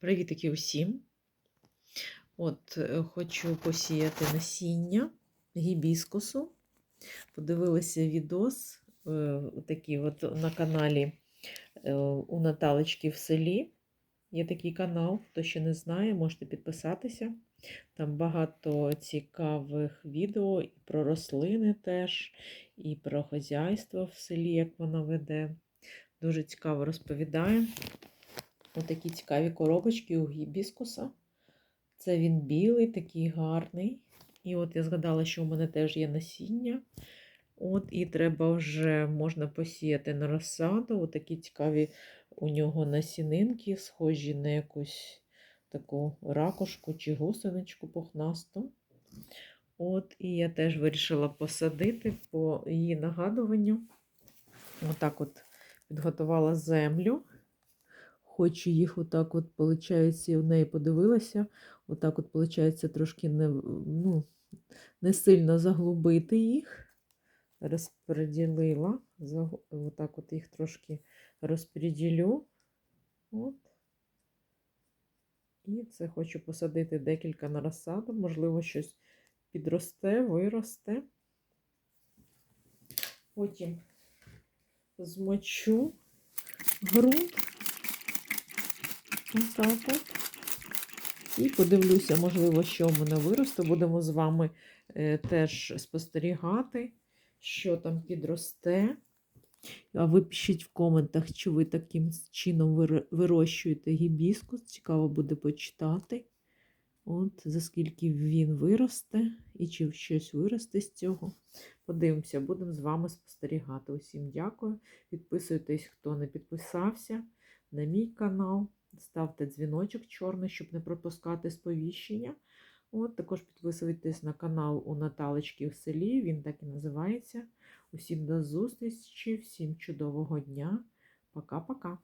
Привітики усім! От, е, хочу посіяти насіння гібіскусу. Подивилася відос е, такий от на каналі е, у Наталочки в селі. Є такий канал, хто ще не знає, можете підписатися. Там багато цікавих відео і про рослини теж, і про хазяйство в селі, як вона веде. Дуже цікаво розповідає. Отакі цікаві коробочки у гібіскуса. Це він білий, такий гарний. І от я згадала, що у мене теж є насіння. От, І треба вже можна посіяти на розсаду. Отакі цікаві у нього насінинки, схожі на якусь таку ракушку чи гусеничку пухнасту. От, І я теж вирішила посадити по її нагадуванню. Отак от підготувала землю. Хочу їх отак, от, виходить, в неї подивилася. Отак, от, виходить, трошки не, ну, не сильно заглубити їх. Розподілила. Отак от їх трошки розподілю. От. І це хочу посадити декілька на розсаду. Можливо, щось підросте, виросте. Потім змочу ґрунт. От. І подивлюся, можливо, що в мене виросте. Будемо з вами е, теж спостерігати, що там підросте. А ви пишіть в коментах, чи ви таким чином вирощуєте гібіскус. Цікаво буде почитати. От, за скільки він виросте, і чи щось виросте з цього. Подивимося, будемо з вами спостерігати. Усім дякую. Підписуйтесь, хто не підписався на мій канал. Ставте дзвіночок чорний, щоб не пропускати сповіщення. От, Також підписуйтесь на канал у Наталочки в селі, він так і називається. Усім до зустрічі, всім чудового дня. Пока-пока.